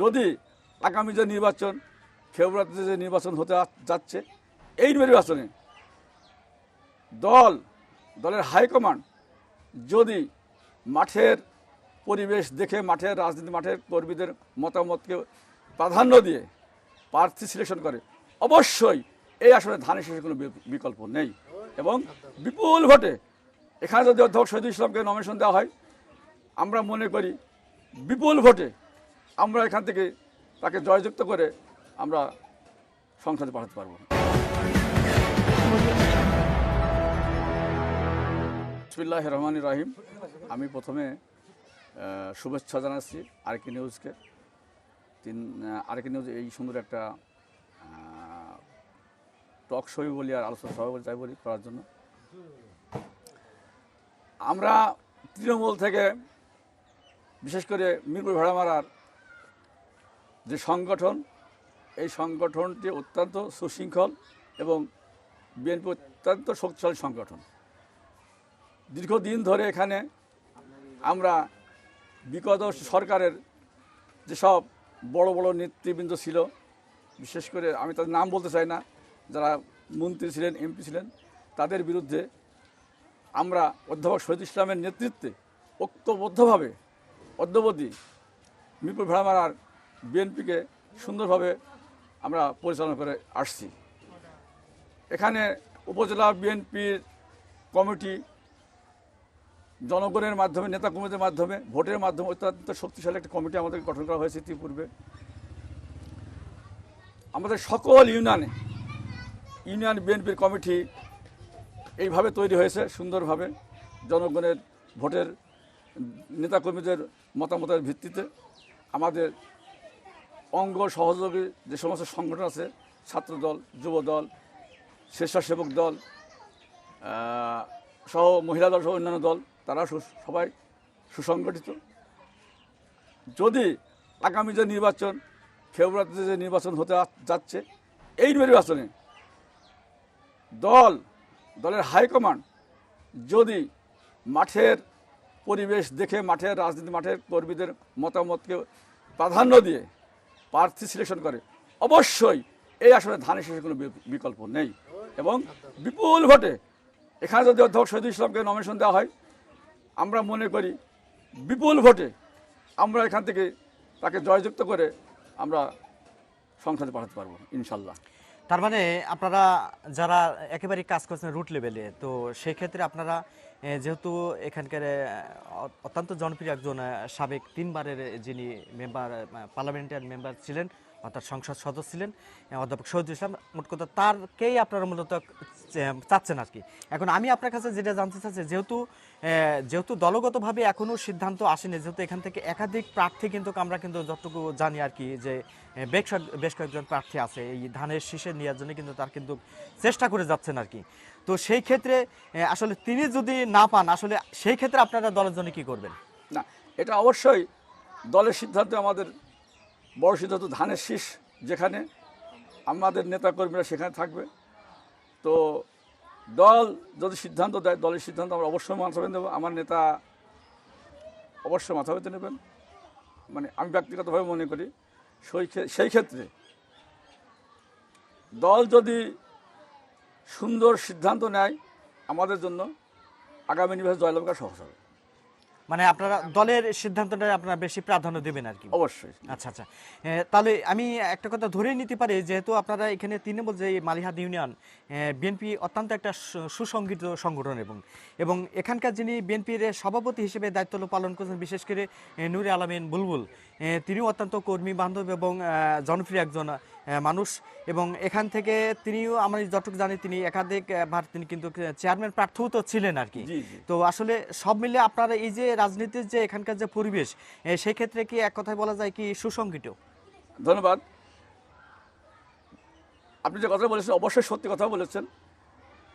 যদি আগামী যে নির্বাচন ফেব্রুয়ারিতে যে নির্বাচন হতে যাচ্ছে, এই নির্বাচনে দল, দলের হাইকমান্ড যদি মাঠের পরিবেশ দেখে, মাঠের রাজনীতি, মাঠের কর্মীদের মতামতকে প্রাধান্য দিয়ে প্রার্থী সিলেকশন করে, অবশ্যই এই আসলে ধানের শেষে কোনো বিকল্প নেই। এবং বিপুল ভোটে এখানে যদি অধ্যক্ষ শহীদুল ইসলামকে নমিনেশন দেওয়া হয়, আমরা মনে করি বিপুল ভোটে আমরা এখান থেকে তাকে জয়যুক্ত করে আমরা সংসদে পাঠাতে পারব। বিসমিল্লাহ রহমান রাহিম। আমি প্রথমে শুভেচ্ছা জানাচ্ছি আরেকি নিউজকে। তিন আরেকি নিউজ, এই সুন্দর একটা টক শো বলি আর আলোচনা সভা বলি, তাই বলি করার জন্য। আমরা তৃণমূল থেকে, বিশেষ করে মিরপুর ভেড়ামারার যে সংগঠন, এই সংগঠনটি অত্যন্ত সুশৃঙ্খল এবং বিএনপি অত্যন্ত শক্তিশালী সংগঠন। দীর্ঘদিন ধরে এখানে আমরা বিগত সরকারের যেসব বড় বড় নেতৃবৃন্দ ছিল, বিশেষ করে আমি তাদের নাম বলতে চাই না, যারা মন্ত্রী ছিলেন, এমপি ছিলেন, তাদের বিরুদ্ধে আমরা অধ্যাপক শহীদ ইসলামের নেতৃত্বে ঐক্যবদ্ধভাবে অদ্যবধি মিরপুর ভেড়ামারার বিএনপিকে সুন্দরভাবে আমরা পরিচালনা করে আসছি। এখানে উপজেলা বিএনপির কমিটি জনগণের মাধ্যমে নেতা কর্মীদের মাধ্যমে, ভোটের মাধ্যমে অত্যন্ত শক্তিশালী একটা কমিটি আমাদের গঠন করা হয়েছে ইতিপূর্বে। আমাদের সকল ইউনিয়নে, ইউনিয়ন বিএনপির কমিটি এইভাবে তৈরি হয়েছে সুন্দরভাবে জনগণের ভোটের, নেতাকর্মীদের মতামতের ভিত্তিতে। আমাদের অঙ্গ সহযোগী যে সমস্ত সংগঠন আছে, ছাত্রদল, যুবদল, স্বেচ্ছাসেবক দল সহ মহিলা দল সহ অন্যান্য দল, তারা সবাই সুসংগঠিত। যদি আগামী যে নির্বাচন ফেব্রুয়ারিতে যে নির্বাচন হতে যাচ্ছে, এই নির্বাচনে দল, দলের হাইকমান্ড যদি মাঠের পরিবেশ দেখে, মাঠের রাজনীতি, মাঠের কর্মীদের মতামতকে প্রাধান্য দিয়ে প্রার্থী সিলেকশন করে, অবশ্যই এই আসলে ধানের শেষে কোনো বিকল্প নেই। এবং বিপুল ভোটে এখানে যদি অধ্যক্ষ শহীদুল ইসলামকে নমিনেশন দেওয়া হয়, আমরা মনে করি বিপুল ভোটে আমরা এখান থেকে তাকে জয়যুক্ত করে আমরা সংসদে পাঠাতে পারব, ইনশাল্লাহ। তার মানে আপনারা যারা একেবারে কাজ করছেন রুট লেভেলে তো সেই ক্ষেত্রে আপনারা যেহেতু এখানকার অত্যন্ত জনপ্রিয় একজন সাবেক তিনবারের যিনি মেম্বার পার্লামেন্টের মেম্বার ছিলেন অর্থাৎ সংসদ সদস্য ছিলেন অধ্যাপক শহীদ ইসলাম। মোট কথা তারকেই আপনারা মূলত চাচ্ছেন আর কি এখন আমি আপনার কাছে যেটা জানতে চাচ্ছি, যেহেতু যেহেতু দলগতভাবে এখনও সিদ্ধান্ত আসেনি, যেহেতু এখান থেকে একাধিক প্রার্থী কিন্তু আমরা কিন্তু যতটুকু জানি আর কি যে বেশ বেশ কয়েকজন প্রার্থী আছে। এই ধানের শীষে নেওয়ার জন্য কিন্তু তার কিন্তু চেষ্টা করে যাচ্ছেন আর কি তো সেই ক্ষেত্রে আসলে তিনি যদি না পান, আসলে সেই ক্ষেত্রে আপনারা দলের জন্য কি করবেন? না, এটা অবশ্যই দলের সিদ্ধান্তে আমাদের বড় সিদ্ধান্ত ধানের শীষ যেখানে, আমাদের নেতাকর্মীরা সেখানে থাকবে। তো দল যদি সিদ্ধান্ত দেয়, দলের সিদ্ধান্ত আমরা অবশ্যই মাথা পেতে নেব। আমার নেতা অবশ্যই মাথা নেবেন। মানে আমি ব্যক্তিগতভাবে মনে করি, সেই সেই ক্ষেত্রে দল যদি সুন্দর সিদ্ধান্ত নেয়, আমাদের জন্য আগামী নির্বাচন জয়লাভ করা সহজ হবে। মানে আপনারা দলের সিদ্ধান্তটা আপনারা বেশি প্রাধান্য দেবেন আর কি। অবশ্যই। আচ্ছা আচ্ছা। তাহলে আমি একটা কথা ধরে নিতে পারি যেহেতু আপনারা এখানে তৃণমূল যে মালিহাট ইউনিয়ন বিএনপি অত্যন্ত একটা সু- সুসংগঠিত সংগঠন এবং এবং এখানকার যিনি বিএনপির সভাপতি হিসেবে দায়িত্ব পালন করছেন বিশেষ করে নূরে আলমিন বুলবুল তিনিও অত্যন্ত কর্মী বান্ধব এবং জনপ্রিয় একজন মানুষ। এবং এখান থেকে তিনিও আমি যতটুকু জানি তিনি একাধিক আহ, তিনি কিন্তু চেয়ারম্যান প্রার্থীও তো ছিলেন আর কি। তো আসলে সব মিলে আপনারা এই যে রাজনীতির যে এখানকার যে পরিবেশ এ, সেই ক্ষেত্রে কি এক কথায় বলা যায় কি সুসংগঠিত? ধন্যবাদ। আপনি যে কথা বলেছেন অবশ্যই সত্যি কথা বলেছেন।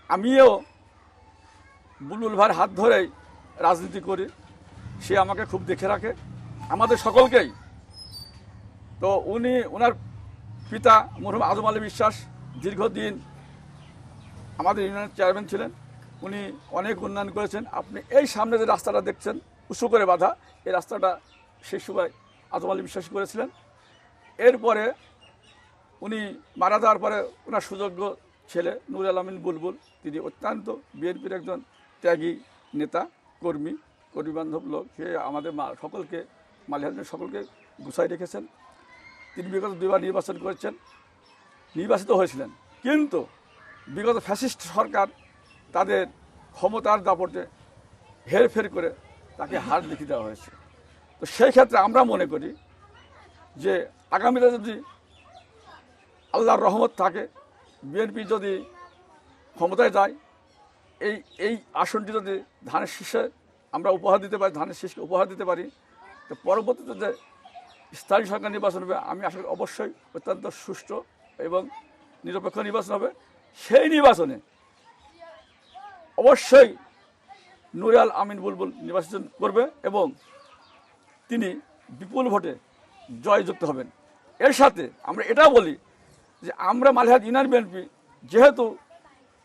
আমিও বুলবুল ভাইয়ের হাত ধরেই রাজনীতি করি। সে আমাকে খুব দেখে রাখে। আমাদের সকলকেই। তো উনি ওনার পিতা মরহুম আজম আলী বিশ্বাস দীর্ঘদিন আমাদের ইউনিয়নের চেয়ারম্যান ছিলেন। উনি অনেক উন্নয়ন করেছেন। আপনি এই সামনে যে রাস্তাটা দেখছেন, উঁচু করে বাঁধা, এই রাস্তাটা সেই সময় আজম আলী বিশ্বাস করেছিলেন। এরপরে উনি মারা যাওয়ার পরে ওনার সুযোগ্য ছেলে নুর আলমিন বুলবুল, তিনি অত্যন্ত বিএনপির একজন ত্যাগী নেতা, কর্মী কর্মী বান্ধব লোক। সে আমাদের মা সকলকে মালিহাদের সকলকে গুছাই রেখেছেন। তিনি বিগত দুইবার নির্বাচন করেছেন, নির্বাচিত হয়েছিলেন। কিন্তু বিগত ফ্যাসিস্ট সরকার তাদের ক্ষমতার দাপটে হেরফের করে তাকে হার লিখে দেওয়া হয়েছে। তো সেই ক্ষেত্রে আমরা মনে করি যে আগামীতে যদি আল্লাহর রহমত থাকে, বিএনপি যদি ক্ষমতায় যায়, এই এই আসনটি যদি ধানের শীষে আমরা উপহার দিতে পারি, ধানের শীষকে উপহার দিতে পারি, তো পরবর্তীতে স্থায়ী সরকার নির্বাচন হবে, আমি করি অবশ্যই অত্যন্ত সুষ্ঠু এবং নিরপেক্ষ নির্বাচন হবে। সেই নির্বাচনে অবশ্যই নুরাল আমিন বুলবুল নির্বাচন করবে এবং তিনি বিপুল ভোটে জয়যুক্ত হবেন। এর সাথে আমরা এটাও বলি যে আমরা মালিহাট ইউনিয়ন বিএনপি, যেহেতু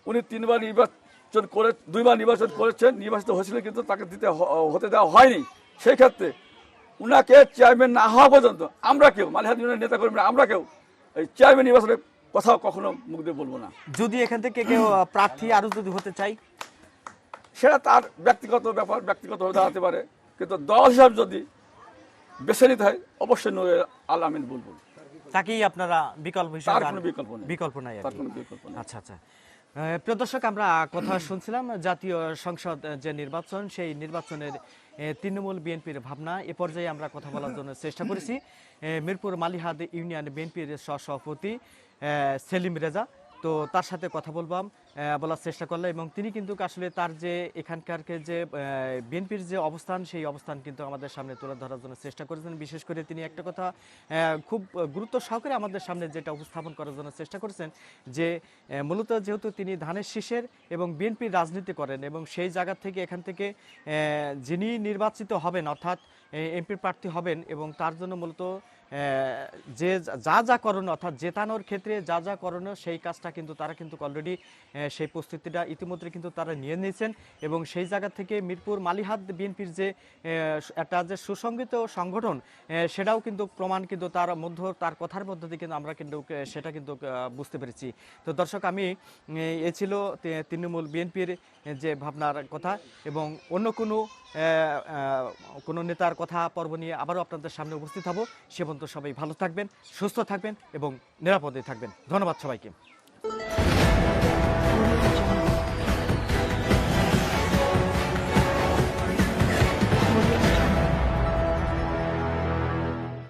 উনি তিনবার নির্বাচন করে, দুইবার নির্বাচন করেছেন, নির্বাচিত হয়েছিল কিন্তু তাকে দিতে হতে দেওয়া হয়নি। সেই ক্ষেত্রে উনাকে চেয়ারম্যান না হওয়া পর্যন্ত আমরা কেউ মালিহাট ইউনিয়ন নেতা কর্মীরা আমরা কেউ এই চেয়ারম্যান নির্বাচনের কথাও কখনো মুখ দিয়ে বলব না। যদি এখান থেকে কেউ প্রার্থী আরও যদি হতে চাই? সেটা তার ব্যক্তিগত ব্যাপার ব্যক্তিগতভাবে দাঁড়াতে পারে কিন্তু দল হিসাবে যদি বেছে নিতে হয় অবশ্যই নুরে আল আমিন বুলবুল তাকেই আপনারা বিকল্প হিসেবে তার কোনো বিকল্প নেই। বিকল্প নাই তার কোনো বিকল্প নেই। আচ্ছা আচ্ছা। প্রিয় দর্শক আমরা কথা শুনছিলাম জাতীয় সংসদ যে নির্বাচন সেই নির্বাচনের তৃণমূল বিএনপির ভাবনা, এ পর্যায়ে আমরা কথা বলার জন্য চেষ্টা করেছি। মিরপুর মালিহাদ ইউনিয়ন বিএনপির সহসভাপতি সেলিম রেজা। তো তার সাথে কথা বলবাম বলার চেষ্টা করলাম এবং তিনি কিন্তু আসলে তার যে এখানকার যে বিএনপির যে অবস্থান, সেই অবস্থান কিন্তু আমাদের সামনে তুলে ধরার জন্য চেষ্টা করেছেন। বিশেষ করে তিনি একটা কথা খুব গুরুত্ব সহকারে আমাদের সামনে যেটা উপস্থাপন করার জন্য চেষ্টা করেছেন যে মূলত যেহেতু তিনি ধানের শীষের এবং বিএনপির রাজনীতি করেন এবং সেই জায়গা থেকে এখান থেকে যিনি নির্বাচিত হবেন, অর্থাৎ এমপি প্রার্থী হবেন এবং তার জন্য মূলত যে যা যা করণীয়, অর্থাৎ জেতানোর ক্ষেত্রে যা যা করণীয়, সেই কাজটা কিন্তু তারা কিন্তু অলরেডি সেই প্রস্তুতিটা ইতিমধ্যে কিন্তু তারা নিয়ে নিয়েছেন। এবং সেই জায়গা থেকে মিরপুর মালিহাত বিএনপির যে একটা যে সুসংগঠিত সংগঠন সেটাও কিন্তু প্রমাণ কিন্তু তার মধ্য, তার কথার মধ্যে দিয়ে কিন্তু আমরা কিন্তু সেটা কিন্তু বুঝতে পেরেছি। তো দর্শক, আমি, এ ছিল তৃণমূল বিএনপির যে ভাবনার কথা এবং অন্য কোনো কোনো নেতার কথা, পর্ব নিয়ে আবারও আপনাদের সামনে উপস্থিত হব। সে পর্যন্ত সবাই ভালো থাকবেন, সুস্থ থাকবেন এবং নিরাপদে থাকবেন। ধন্যবাদ সবাইকে।